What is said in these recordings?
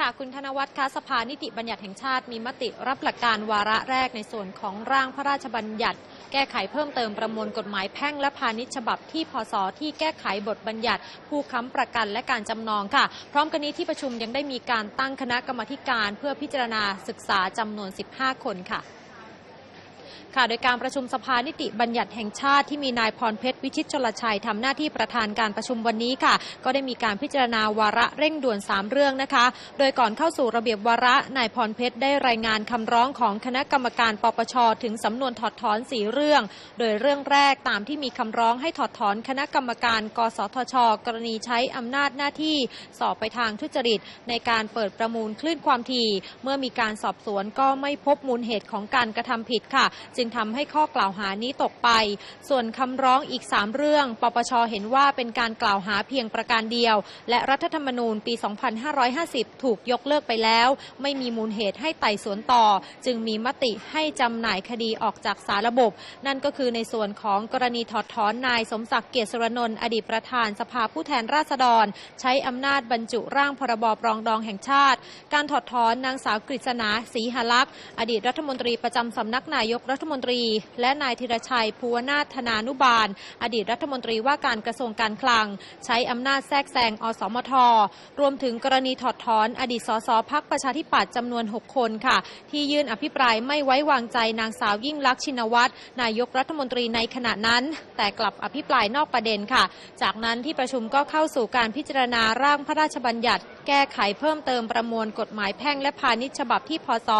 ค่ะคุณธนวัฒน์คะสภานิติบัญญัติแห่งชาติมีมติรับหลักการวาระแรกในส่วนของร่างพระราชบัญญัติ แก้ไขเพิ่มเติมประมวลกฎหมายแพ่งและพาณิชย์ฉบับที่พศที่แก้ไขบทบัญญัติ ผู้ค้ำประกันและการจำนองค่ะ พร้อมกันนี้ที่ประชุมยังได้มีการตั้งคณะกรรมการเพื่อพิจารณาศึกษาจำนวน 15 คนค่ะ ค่ะโดยการประชุมสภานิติบัญญัติแห่งชาติที่มีนายพรเพชรวิชิตชลชัยทำหน้าที่ประธานการประชุมวันนี้ค่ะ ก็ได้มีการพิจารณาวาระเร่งด่วน 3 เรื่องนะคะ โดยก่อนเข้าสู่ระเบียบวาระนายพรเพชรได้รายงานคำร้องของคณะกรรมการปปชถึงสำนวนถอดถอนสีเรื่อง โดยเรื่องแรกตามที่มีคำร้องให้ถอดถอนคณะกรรมการ กสทช กรณีใช้อำนาจหน้าที่สอบไปทางทุจริต ในการเปิดประมูลคลื่นความถี่ เมื่อมีการสอบสวนก็ไม่พบมูลเหตุของการกระทำผิดค่ะ จึงทำให้ข้อกล่าวหานี้ตกไป ส่วนคำร้องอีก 3 เรื่อง ปปชเห็นว่าเป็นการกล่าวหาเพียงประการเดียว และรัฐธรรมนูญปี 2550 ถูกยกเลิกไปแล้ว ไม่มีมูลเหตุให้ไต่สวนต่อ จึงมีมติให้จำหน่ายคดีออกจากสาระบบ นั่นก็คือในส่วนของกรณีถอดถอนนายสมศักดิ์เกียรติสุรนนท์อดีตประธานสภาผู้แทนราษฎร ใช้อำนาจบรรจุร่างพรบปรองดองแห่งชาติ การถอดถอนนางสาวกฤษณาศรีหลักษ์อดีตรัฐมนตรีประจำสำนักนายกรัฐมนตรีและนายธีรชัยภูวนาถธนานุบาล อดีตรัฐมนตรีว่าการกระทรวงการคลัง ใช้อำนาจแทรกแซงอสมท รวมถึงกรณีถอดถอน อดีตสสพักประชาธิปัตย์จำนวน 6 คนค่ะ ที่ยื่นอภิปรายไม่ไว้วางใจนางสาวยิ่งลักษณ์ชินวัตรนายกรัฐมนตรีในขณะนั้น แต่กลับอภิปรายนอกประเด็นค่ะ จากนั้นที่ประชุมก็เข้าสู่การพิจารณาร่างพระราชบัญญัติ แก้ไขเพิ่มเติมประมวลกฎหมายแพ่งและพาณิชย์ฉบับที่พศ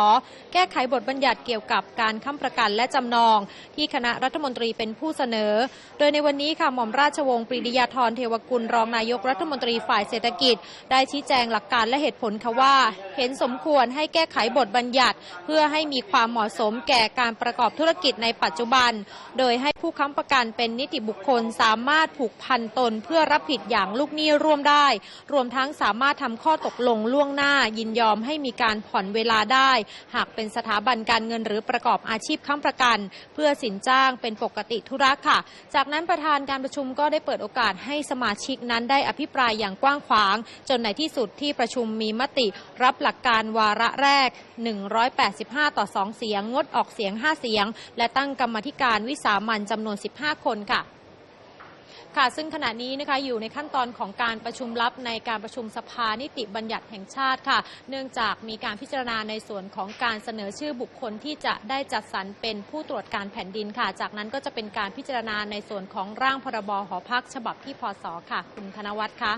แก้ไขบทบัญญัติเกี่ยวกับการค้ำประกันและจำนอง ที่คณะรัฐมนตรีเป็นผู้เสนอ โดยในวันนี้ค่ะหม่อมราชวงศ์ปรีดียาธรเทวกุลรองนายกรัฐมนตรีฝ่ายเศรษฐกิจ ได้ชี้แจงหลักการและเหตุผลค่ะว่า เห็นสมควรให้แก้ไขบทบัญญัติ เพื่อให้มีความเหมาะสมแก่การประกอบธุรกิจในปัจจุบัน โดยให้ผู้ค้ำประกันเป็นนิติบุคคลสามารถผูกพันตนเพื่อรับผิดอย่างลูกหนี้ร่วมได้ รวมทั้งสามารถทำข้อตกลงล่วงหน้ายินยอมให้มีการผ่อนเวลาได้ หากเป็นสถาบันการเงินหรือประกอบอาชีพค้ำประกัน เพื่อสินจ้างเป็นปกติธุระค่ะ จากนั้นประธานการประชุมก็ได้เปิดโอกาสให้สมาชิกนั้นได้อภิปรายอย่างกว้างขวาง จนในที่สุดที่ประชุมมีมติรับหลักการวาระแรก 185 ต่อ 2 เสียง งดออกเสียง 5 เสียง และตั้งกรรมธิการวิสามันจำนวน 15 คนค่ะ ค่ะซึ่งขณะนี้นะคะอยู่ในขั้นตอนของการประชุมลับในการประชุมสภานิติบัญญัติแห่งชาติค่ะ เนื่องจากมีการพิจารณาในส่วนของการเสนอชื่อบุคคลที่จะได้จัดสรรเป็นผู้ตรวจการแผ่นดินค่ะ จากนั้นก็จะเป็นการพิจารณาในส่วนของร่างพรบหอพักฉบับที่พศค่ะ คุณธนวัฒน์คะ